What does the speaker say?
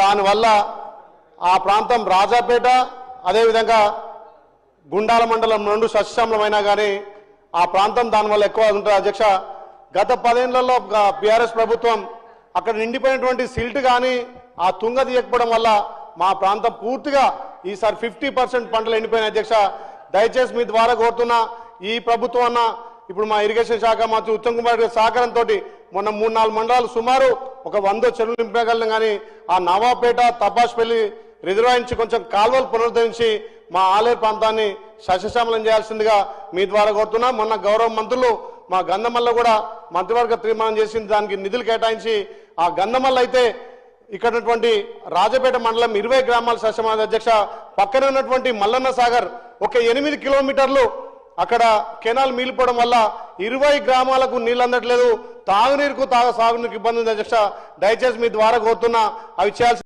దానివల్ల ఆ ప్రాంతం రాజాపేట అదేవిధంగా గుండాల మండలం రెండు సస్యశ్యామలమైనా కానీ ఆ ప్రాంతం దానివల్ల ఎక్కువ ఉంటుంది. అధ్యక్ష గత పదేళ్ళలో బీఆర్ఎస్ ప్రభుత్వం అక్కడ నిండిపోయినటువంటి సిల్ట్ కానీ ఆ తుంగ తీయకపోవడం వల్ల మా ప్రాంతం పూర్తిగా ఈసారి ఫిఫ్టీ పర్సెంట్ పంటలు ఎండిపోయిన అధ్యక్ష దయచేసి మీ ద్వారా కోరుతున్నా ఈ ప్రభుత్వం అన్న ఇప్పుడు మా ఇరిగేషన్ శాఖ మంత్రి ఉత్తమ్ కుమార్ గారి సహకారంతో మొన్న మూడు నాలుగు మండలాలు సుమారు ఒక వంద చెరువులు నింపగలం కానీ ఆ నవాపేట తపాష్పల్లి రిజర్వాయర్ నుంచి కొంచెం కాల్వలు పునరుద్ధరించి మా ఆలయ ప్రాంతాన్ని సస్యశ్యామలం చేయాల్సిందిగా మీ ద్వారా కోరుతున్నా. మొన్న గౌరవ మంత్రులు మా గంధమల్ల కూడా మంత్రివర్గ తీర్మానం చేసింది దానికి నిధులు కేటాయించి ఆ గంధమల్ల అయితే ఇక్కడ ఉన్నటువంటి రాజపేట మండలం ఇరవై గ్రామాల సస్యమాన అధ్యక్ష పక్కన ఉన్నటువంటి మల్లన్న సాగర్ ఒక ఎనిమిది కిలోమీటర్లు అక్కడ కెనాల్ మిగిలిపోవడం వల్ల ఇరవై గ్రామాలకు నీళ్ళు అందట్లేదు. తాగునీరుకు తాగ సాగునీరుకు ఇబ్బంది ఉంది. అధ్యక్ష దయచేసి మీ ద్వారా కోరుతున్నా అవి చేయాల్సి